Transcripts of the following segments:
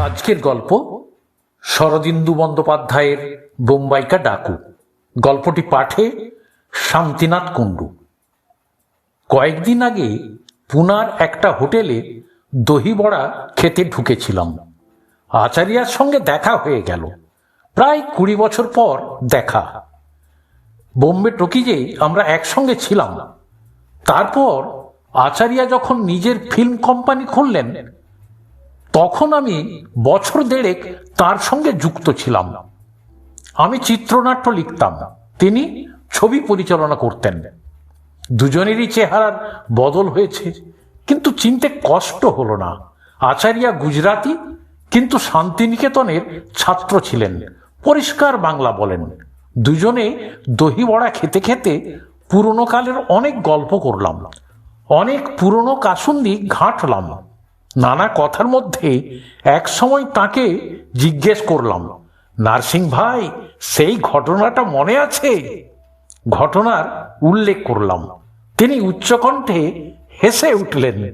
আজকের গল্প শরদিন্দু বন্দ্যোপাধ্যায়ের বোম্বাইকা ডাকু। গল্পটি পাঠে শান্তিনাথ কুণ্ডু। কয়েকদিন আগে পুনার একটা হোটেলে দহি বড়া খেতে ঢুকেছিলাম। আচারিয়ার সঙ্গে দেখা হয়ে গেল। প্রায় কুড়ি বছর পর দেখা। বোম্বে টকিজে আমরা একসঙ্গে ছিলাম। তারপর আচারিয়া যখন নিজের ফিল্ম কোম্পানি খুললেন তখন আমি বছর দেড়েক তার সঙ্গে যুক্ত ছিলাম। আমি চিত্রনাট্য লিখতাম। তিনি ছবি পরিচালনা করতেন। দুজনেরই চেহারার বদল হয়েছে। কিন্তু চিনতে কষ্ট হলো না। আচারিয়া গুজরাতি, কিন্তু শান্তিনিকেতনের ছাত্র ছিলেন। পরিষ্কার বাংলা বলেন। দুজনে দহি বড়া খেতে খেতে পুরনো কালের অনেক গল্প করলাম। অনেক পুরনো কাসুন্দি ঘাঁটলাম। নানা কথার মধ্যে এক সময় তাকে জিজ্ঞেস করলাম, নার্সিং ভাই, সেই ঘটনাটা মনে আছে? ঘটনার উল্লেখ করলাম। তিনি উচ্চকণ্ঠে হেসে উঠলেন,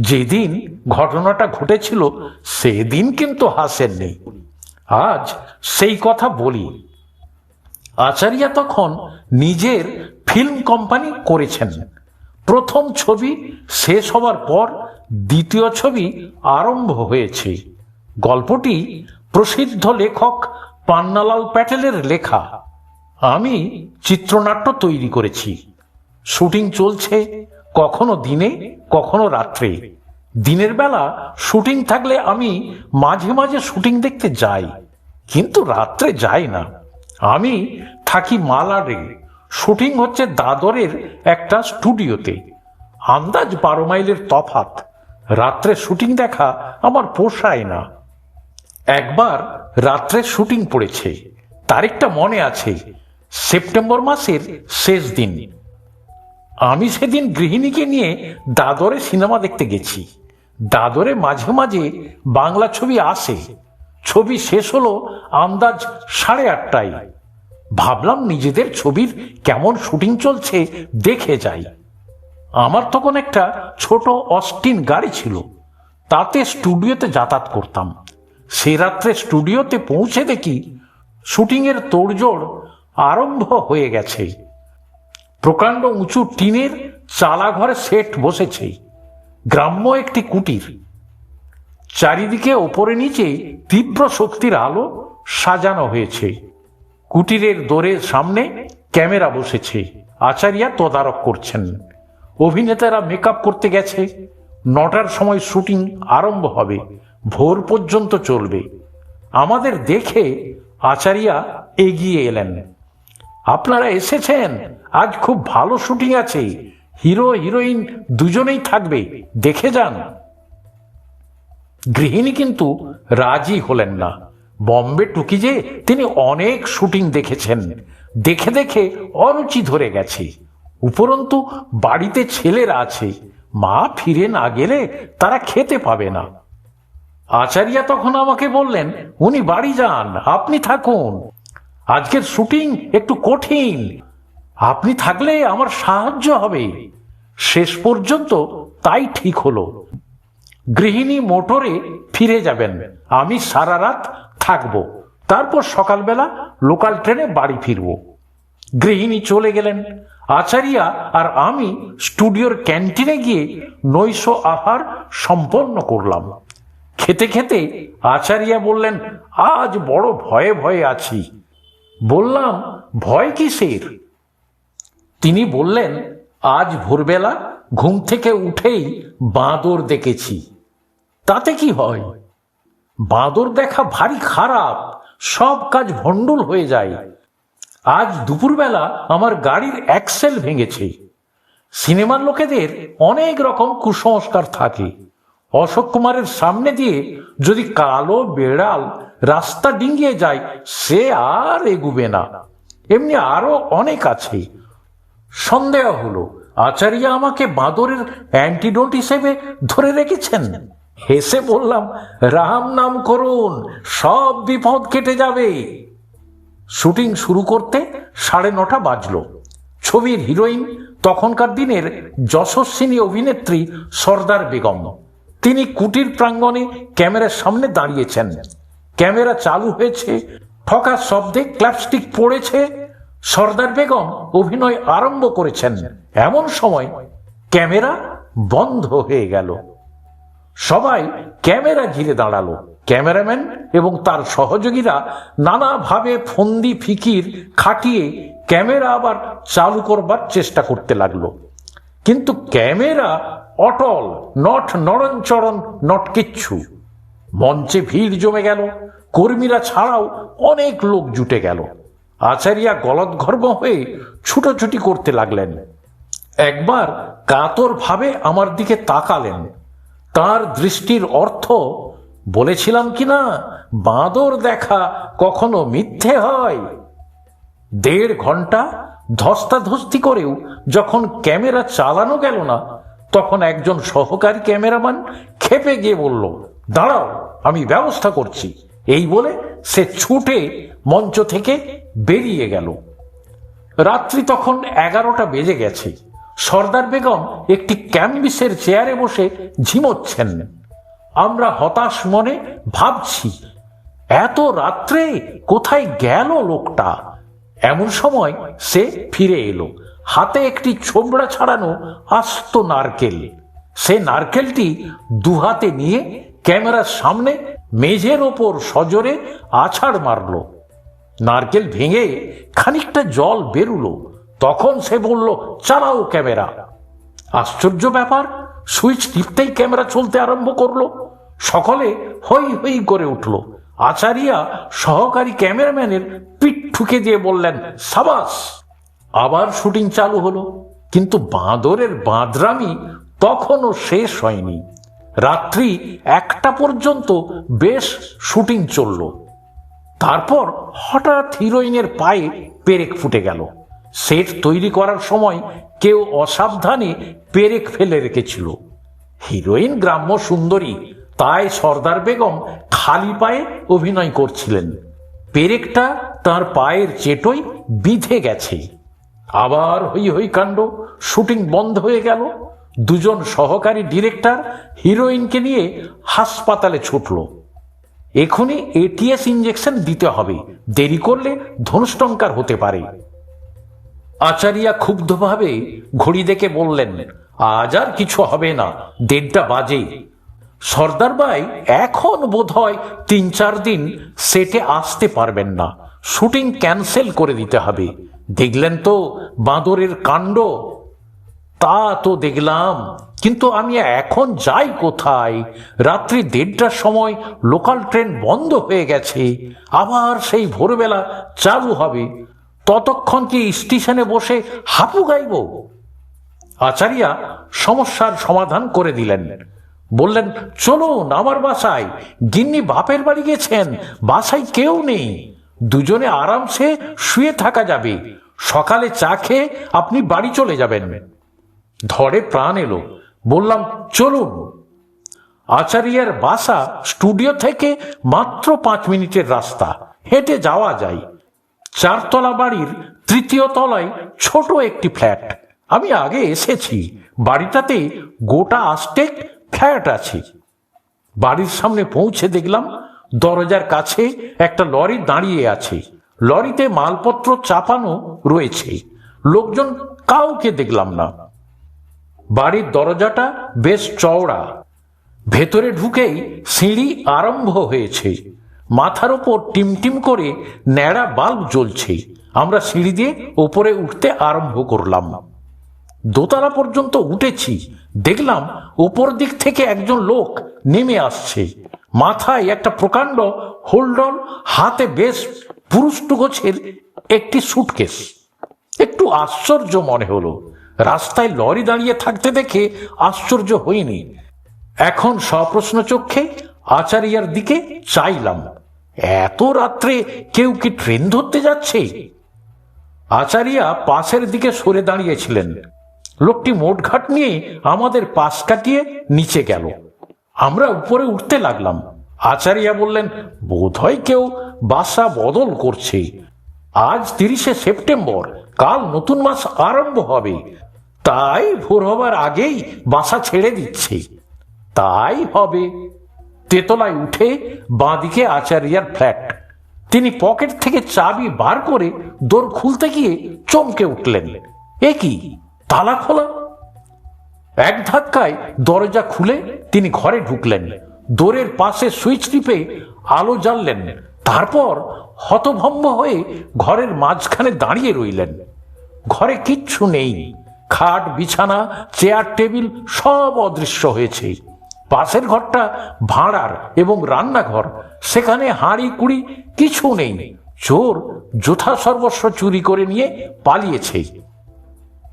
যেদিন ঘটনাটা ঘটেছিল, সেদিন কিন্তু হাসেননি আজ সেই কথা বলি। আচারিয়া তখন নিজের ফিল্ম কোম্পানি করেছেন। প্রথম ছবি শেষ হবার পর দ্বিতীয় ছবি আরম্ভ হয়েছে। গল্পটি প্রসিদ্ধ লেখক পান্নালাল প্যাটেলের লেখা। আমি চিত্রনাট্য তৈরি করেছি। শুটিং চলছে কখনো দিনে, কখনো রাত্রে। দিনের বেলা শুটিং থাকলে আমি মাঝে মাঝে শুটিং দেখতে যাই, কিন্তু রাত্রে যাই না। আমি থাকি মালাডে শুটিং হচ্ছে দাদরের একটা স্টুডিওতে। আন্দাজ বারো মাইলের তফাত রাত্রে শুটিং দেখা আমার পোষায় না। একবার রাত্রে শুটিং পড়েছে। তারিখটা মনে আছে। সেপ্টেম্বর মাসের শেষ দিন। আমি সেদিন গৃহিণীকে নিয়ে দাদরে সিনেমা দেখতে গেছি। দাদরে মাঝে মাঝে বাংলা ছবি আসে। ছবি শেষ হলো আন্দাজ সাড়ে আটটায়। ভাবলাম নিজেদের ছবির কেমন শুটিং চলছে, দেখে যাই। আমার তখন একটা ছোট অস্টিন গাড়ি ছিল। তাতে স্টুডিওতে যাতায়াত করতাম। সে রাত্রে স্টুডিওতে পৌঁছে দেখি শুটিংয়ের তোড়জোড় আরম্ভ হয়ে গেছে। প্রকাণ্ড উঁচু টিনের চালা ঘরে সেট বসেছে। গ্রাম্য একটি কুটির। চারিদিকে ওপরে নিচে তীব্র শক্তির আলো সাজানো হয়েছে। কুটিরের দোরের সামনে ক্যামেরা বসেছে। আচারিয়া তদারক করছেন। অভিনেতারা মেকআপ করতে গেছে। নটার সময় শুটিং আরম্ভ হবে। ভোর পর্যন্ত চলবে। আমাদের দেখে আচারিয়া এগিয়ে এলেন। আপনারা এসেছেন? আজ খুব ভালো শুটিং আছে। হিরো, হিরোইন দুজনেই থাকবে। দেখে যান। গৃহিণী কিন্তু রাজি হলেন না। বম্বে টুকিজে তিনি অনেক শুটিং দেখেছেন। দেখে দেখে অরুচি ধরে গেছে। উপরন্তু বাড়িতে ছেলেরা আছে। মা ফিরে না গেলে তারা খেতে পাবে না। আচারিয়া তখন আমাকে বললেন, উনি বাড়ি যান, আপনি থাকুন। আজকের শুটিং একটু কঠিন। আপনি থাকলে আমার সাহায্য হবে। শেষ পর্যন্ত তাই ঠিক হলো। গৃহিণী মোটরে ফিরে যাবেন। আমি সারা রাত থাকব। তারপর সকালবেলা লোকাল ট্রেনে বাড়ি ফিরব। গৃহিণী চলে গেলেন। আচারিয়া আর আমি স্টুডিওর ক্যান্টিনে গিয়ে নৈশ আহার সম্পন্ন করলাম। খেতে খেতে আচারিয়া বললেন, আজ বড় ভয়ে ভয়ে আছি। বললাম, ভয় কিসের? তিনি বললেন, আজ ভোরবেলা ঘুম থেকে উঠেই বাঁদর দেখেছি। তাতে কি হয়? বাঁদর দেখা ভারী খারাপ, সব কাজ ভণ্ডুল হয়ে যায়। আজ দুপুরবেলা আমার গাড়ির অ্যাক্সেল ভেঙেছে। সিনেমার লোকেদের অনেক রকম কুসংস্কার থাকে। অশোক কুমারের সামনে দিয়ে যদি কালো বেড়াল রাস্তা ডিঙ্গিয়ে যায়, সে আর এগুবে না। এমনি আরও অনেক আছে। সন্দেহ হলো, আচার্য আমাকে বাঁদরের অ্যান্টিডোট হিসেবে ধরে রেখেছেন? হেসে বললাম রাম নাম করুন, সব বিপদ কেটে যাবে। শুটিং শুরু করতে সাড়ে নটা বাজলো। ছবির হিরোইন তখনকার দিনের যশস্বিনী অভিনেত্রী সর্দার বেগম। তিনি কুটির প্রাঙ্গণে ক্যামেরার সামনে দাঁড়িয়েছেন। ক্যামেরা চালু হয়েছে ঠকার শব্দে ক্ল্যাপস্টিক পড়েছে। সর্দার বেগম অভিনয় আরম্ভ করেছেন। এমন সময় ক্যামেরা বন্ধ হয়ে গেল। সবাই ক্যামেরা ঘিরে দাঁড়াল। ক্যামেরাম্যান এবং তার সহযোগীরা নানাভাবে ফন্দি ফিকির খাটিয়ে ক্যামেরা আবার চালু করবার চেষ্টা করতে লাগল। কিন্তু ক্যামেরা অটল, নট নড়নচড়ন নট কিচ্ছু। মঞ্চে ভিড় জমে গেল, কর্মীরা ছাড়াও অনেক লোক জুটে গেল। আচারিয়া গলদঘর্ম হয়ে ছুটোছুটি করতে লাগলেন। একবার কাতর ভাবে আমার দিকে তাকালেন। তার দৃষ্টির অর্থ বলেছিলাম কি না বাঁদর দেখা কখনো মিথ্যে হয়। দেড় ঘণ্টা ধস্তাধস্তি করেও যখন ক্যামেরা চালানো গেল না, তখন একজন সহকারী ক্যামেরাম্যান খেপে গিয়ে বলল, দাঁড়াও, আমি ব্যবস্থা করছি। এই বলে সে ছুটে মঞ্চ থেকে বেরিয়ে গেল। রাত্রি তখন এগারোটা বেজে গেছে। সর্দার বেগম একটি ক্যাম্বিসের চেয়ারে বসে ঝিমোচ্ছেন। আমরা হতাশ মনে ভাবছি, এত রাত্রে কোথায় গেল লোকটা? এমন সময় সে ফিরে এলো। হাতে একটি ছোবড়া ছাড়ানো আস্ত নারকেল। সে নারকেলটি দুহাতে নিয়ে ক্যামেরার সামনে মেঝের ওপর সজোরে আছাড় মারলো। নারকেল ভেঙে খানিকটা জল বেরুলো। তখন সে বলল, চালাও ক্যামেরা। আশ্চর্য ব্যাপার, সুইচ টিপতেই ক্যামেরা চলতে আরম্ভ করল। সকলে হই হই করে উঠল। আচারিয়া সহকারী ক্যামেরাম্যানের পিঠ ঠুকে দিয়ে বললেন, সাবাস! আবার শুটিং চালু হলো। কিন্তু বাঁদরের বাঁদরামি তখনও শেষ হয়নি। রাত্রি একটা পর্যন্ত বেশ শুটিং চলল। তারপর হঠাৎ হিরোইনের পায়ে পেরেক ফুটে গেল। সেট তৈরি করার সময় কেউ অসাবধানে পেরেক ফেলে রেখেছিল। হিরোইন গ্রাম্য সুন্দরী তাই সর্দার বেগম খালি পায়ে অভিনয় করছিলেন। পেরেকটা তার পায়ের চেটোই বিধে গেছে। আবার হই হই কাণ্ড, শুটিং বন্ধ হয়ে গেল। দুজন সহকারী ডিরেক্টর হিরোইনকে নিয়ে হাসপাতালে ছুটল। এখনই এটিএস ইঞ্জেকশন দিতে হবে। দেরি করলে ধনুষ্টঙ্কার হতে পারে। আচারিয়া ক্ষুব্ধভাবে ঘড়ি দেখে বললেন, আজ আর কিছু হবে না, দেড়টা বাজে। সর্দার ভাই এখন বোধ হয় তিন চার দিন সেটে আসতে পারবেন না। শুটিং ক্যান্সেল করে দিতে হবে। দেখলেন তো, বাঁদরের কাণ্ড। তা তো দেখলাম, কিন্তু আমি এখন যাই কোথায়? রাত্রি দেড়টার সময় লোকাল ট্রেন বন্ধ হয়ে গেছে। আবার সেই ভোরবেলা চালু হবে। ততক্ষণ কি স্টেশনে বসে হাঁপু গাইব? আচারিয়া সমস্যার সমাধান করে দিলেন। বললেন, চলুন আমার বাসায়। গিন্নি বাপের বাড়ি গেছেন, বাসায় কেউ নেই। দুজনে আরামসে শুয়ে থাকা যাবে। সকালে চা খেয়ে আপনি বাড়ি চলে যাবেন। ধরে প্রাণ এলো। বললাম, চলুন। আচারিয়ার বাসা স্টুডিও থেকে মাত্র পাঁচ মিনিটের রাস্তা। হেঁটে যাওয়া যায়। চারতলা বাড়ির তৃতীয় তলায় ছোট একটি ফ্ল্যাট। আমি আগে এসেছি। বাড়িটাতে গোটা আস্টেক ফ্ল্যাট আছে। বাড়ির সামনে পৌঁছে দেখলাম দরজার কাছে একটা লরি দাঁড়িয়ে আছে। লরিতে মালপত্র চাপানো রয়েছে। লোকজন কাউকে দেখলাম না। বাড়ির দরজাটা বেশ চওড়া। ভেতরে ঢুকেই সিঁড়ি আরম্ভ হয়েছে। মাথার ওপর টিমটিম করে ন্যাড়া বাল্ব জ্বলছে। আমরা সিঁড়ি দিয়ে ওপরে উঠতে আরম্ভ করলাম। দোতলা পর্যন্ত উঠেছি। দেখলাম ওপর দিক থেকে একজন লোক নেমে আসছে। মাথায় একটা প্রকাণ্ড হোল্ডন হাতে বেশ পুরুষ্ট গোছের একটি সুটকেস। একটু আশ্চর্য মনে হলো। রাস্তায় লরি দাঁড়িয়ে থাকতে দেখে আশ্চর্য হইনি। এখন সপ্রশ্ন চক্ষে আচারিয়ার দিকে চাইলাম। এত রাত্রে কেউ কি ট্রেন ধরতে যাচ্ছে? আচারিয়া পাশের দিকে সরে দাঁড়িয়েছিলেন। লোকটি মোটঘাট নিয়ে আমাদের পাশ কাটিয়ে নিচে গেল। আমরা উপরে উঠতে লাগলাম। আচারিয়া বললেন, বোধহয় কেউ বাসা বদল করছে। আজ তিরিশে সেপ্টেম্বর, কাল নতুন মাস আরম্ভ হবে। তাই ভোর হবার আগেই বাসা ছেড়ে দিচ্ছে। তাই হবে তেতলায় উঠে বাঁদিকে আচারিয়ার ফ্ল্যাট। তিনি পকেট থেকে চাবি বার করে দোর খুলতে গিয়ে চমকে উঠলেন। এ কি, তালা খোলা? এক ধাক্কায় দরজা খুলে তিনি ঘরে ঢুকলেন। দোরের পাশে সুইচ টিপে আলো জ্বাললেন। তারপর হতভম্ব হয়ে ঘরের মাঝখানে দাঁড়িয়ে রইলেন। ঘরে কিচ্ছু নেই। খাট, বিছানা, চেয়ার, টেবিল সব অদৃশ্য হয়েছে। পাশের ঘরটা ভাড়ার এবং রান্নাঘর। সেখানে হাঁড়ি কুড়ি কিছু নেই। চোর যথাসর্বস্ব চুরি করে নিয়ে পালিয়েছে।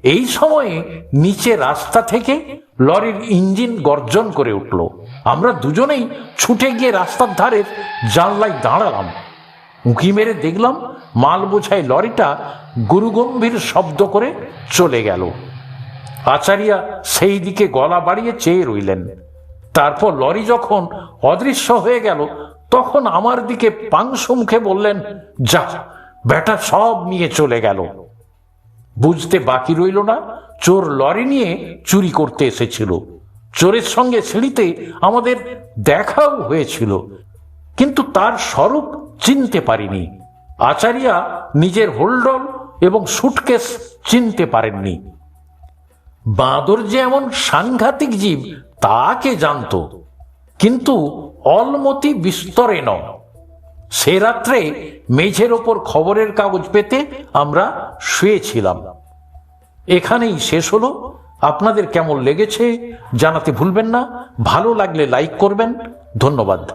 এই সময়ে নিচে রাস্তা থেকে লরির ইঞ্জিন গর্জন করে উঠল। আমরা দুজনেই ছুটে গিয়ে রাস্তার ধারের জানলায় দাঁড়ালাম। উঁকি মেরে দেখলাম মাল বোঝাই লরিটা গুরুগম্ভীর শব্দ করে চলে গেল। আচারিয়া সেই দিকে গলা বাড়িয়ে চেয়ে রইলেন। তারপর লরি যখন অদৃশ্য হয়ে গেল, তখন আমার দিকে পাংশ মুখে বললেন, যা বেটা সব নিয়ে চলে গেল। বুঝতে বাকি রইল না, চোর লরি নিয়ে চুরি করতে এসেছিল। চোরের সঙ্গে সিঁড়িতে আমাদের দেখাও হয়েছিল, কিন্তু তার স্বরূপ চিনতে পারিনি। আচারিয়া নিজের হোল্ডল এবং সুটকেস চিনতে পারেননি। বাঁদর যে এমন সাংঘাতিক জীব তাকে জানতো? কিন্তু অলমতি বিস্তরে ন সে রাত্রে মেঝের ওপর খবরের কাগজ পেতে আমরা শুয়েছিলাম। এখানেই শেষ হলো। আপনাদের কেমন লেগেছে জানাতে ভুলবেন না। ভালো লাগলে লাইক করবেন। ধন্যবাদ।